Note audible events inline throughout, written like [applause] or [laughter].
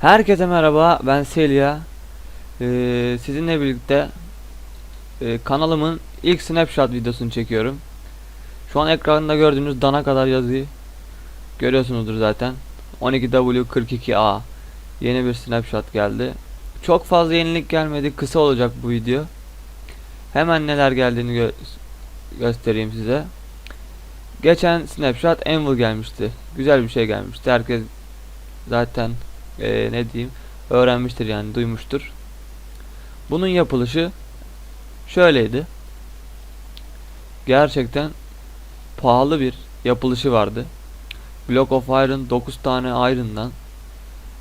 Herkese merhaba ben Selya. Ee, Sizinle birlikte e, kanalımın ilk snapshot videosunu çekiyorum. Şu an ekranda gördüğünüz dana kadar yazıyı Görüyorsunuzdur zaten. 12W42A Yeni bir snapshot geldi. Çok fazla yenilik gelmedi kısa olacak bu video. Hemen neler geldiğini gö- göstereyim size. Geçen snapshot Anvil gelmişti. Güzel bir şey gelmişti. Herkes zaten eee, ne diyeyim öğrenmiştir yani duymuştur. Bunun yapılışı şöyleydi. Gerçekten pahalı bir yapılışı vardı. Block of Iron 9 tane Iron'dan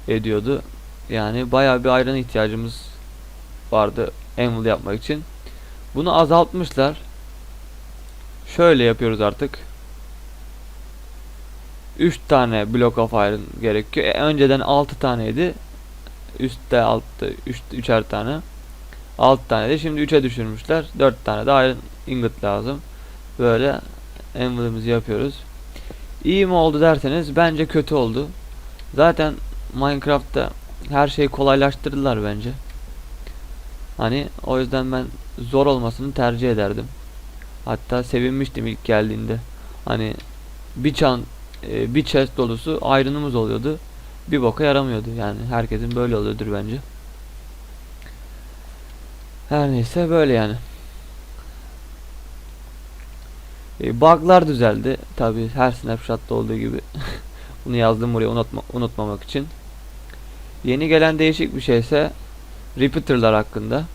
ediyordu. Yani bayağı bir Iron ihtiyacımız vardı Anvil yapmak için. Bunu azaltmışlar. Şöyle yapıyoruz artık. 3 tane block of iron gerekiyor. E, önceden 6 taneydi. Üstte altta 3 üçer tane. 6 tane de şimdi 3'e düşürmüşler. 4 tane de iron ingot lazım. Böyle anvil'imizi yapıyoruz. İyi mi oldu derseniz bence kötü oldu. Zaten Minecraft'ta her şeyi kolaylaştırdılar bence. Hani o yüzden ben zor olmasını tercih ederdim. Hatta sevinmiştim ilk geldiğinde. Hani bir çan e, bir chest dolusu ayrınımız oluyordu. Bir boka yaramıyordu. Yani herkesin böyle oluyordur bence. Her neyse böyle yani. E, bug'lar düzeldi. Tabi her snapshot'ta olduğu gibi. [laughs] Bunu yazdım buraya unutma, unutmamak için. Yeni gelen değişik bir şey ise repeater'lar hakkında.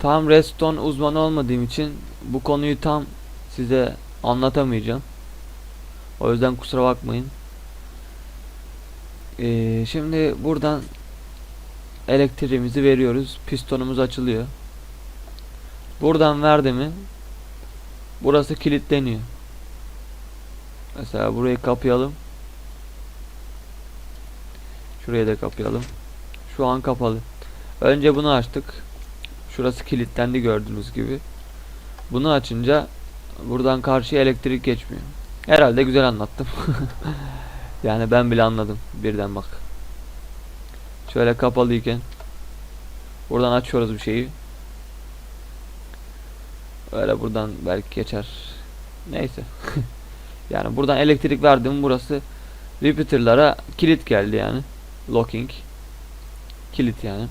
Tam redstone uzmanı olmadığım için bu konuyu tam size anlatamayacağım. O yüzden kusura bakmayın. Ee, şimdi buradan elektriğimizi veriyoruz. Pistonumuz açılıyor. Buradan verdi mi burası kilitleniyor. Mesela burayı kapayalım. Şurayı da kapayalım. Şu an kapalı. Önce bunu açtık. Şurası kilitlendi gördüğünüz gibi. Bunu açınca buradan karşıya elektrik geçmiyor. Herhalde güzel anlattım. [laughs] yani ben bile anladım birden bak. Şöyle kapalıyken buradan açıyoruz bir şeyi. Öyle buradan belki geçer. Neyse. [laughs] yani buradan elektrik verdim burası repeater'lara kilit geldi yani. Locking. Kilit yani.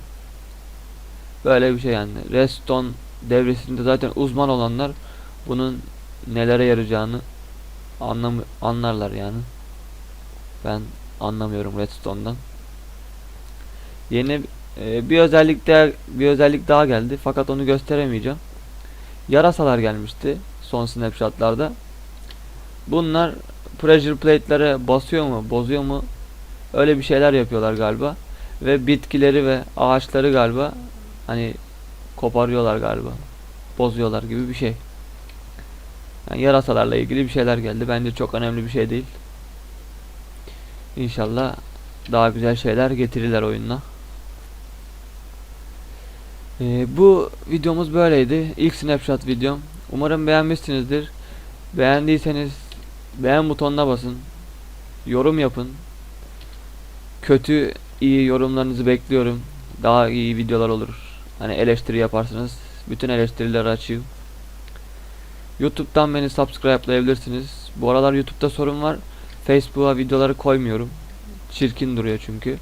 Böyle bir şey yani. Redstone devresinde zaten uzman olanlar bunun nelere yarayacağını anlam anlarlar yani. Ben anlamıyorum Redstone'dan. Yeni e, bir özellik de bir özellik daha geldi fakat onu gösteremeyeceğim. Yarasalar gelmişti son snapshotlarda. Bunlar pressure plate'lere basıyor mu, bozuyor mu? Öyle bir şeyler yapıyorlar galiba ve bitkileri ve ağaçları galiba hani koparıyorlar galiba. Bozuyorlar gibi bir şey. Yani yarasalarla ilgili bir şeyler geldi. Bence çok önemli bir şey değil. İnşallah daha güzel şeyler getirirler oyununa. Ee, bu videomuz böyleydi. İlk snapshot videom. Umarım beğenmişsinizdir. Beğendiyseniz beğen butonuna basın. Yorum yapın. Kötü iyi yorumlarınızı bekliyorum. Daha iyi videolar olur. Hani eleştiri yaparsınız. Bütün eleştirileri açayım. YouTube'dan beni subscribe'layabilirsiniz. Bu aralar YouTube'da sorun var. Facebook'a videoları koymuyorum. Çirkin duruyor çünkü.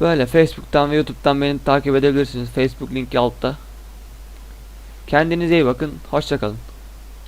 Böyle Facebook'tan ve YouTube'dan beni takip edebilirsiniz. Facebook linki altta. Kendinize iyi bakın. Hoşçakalın.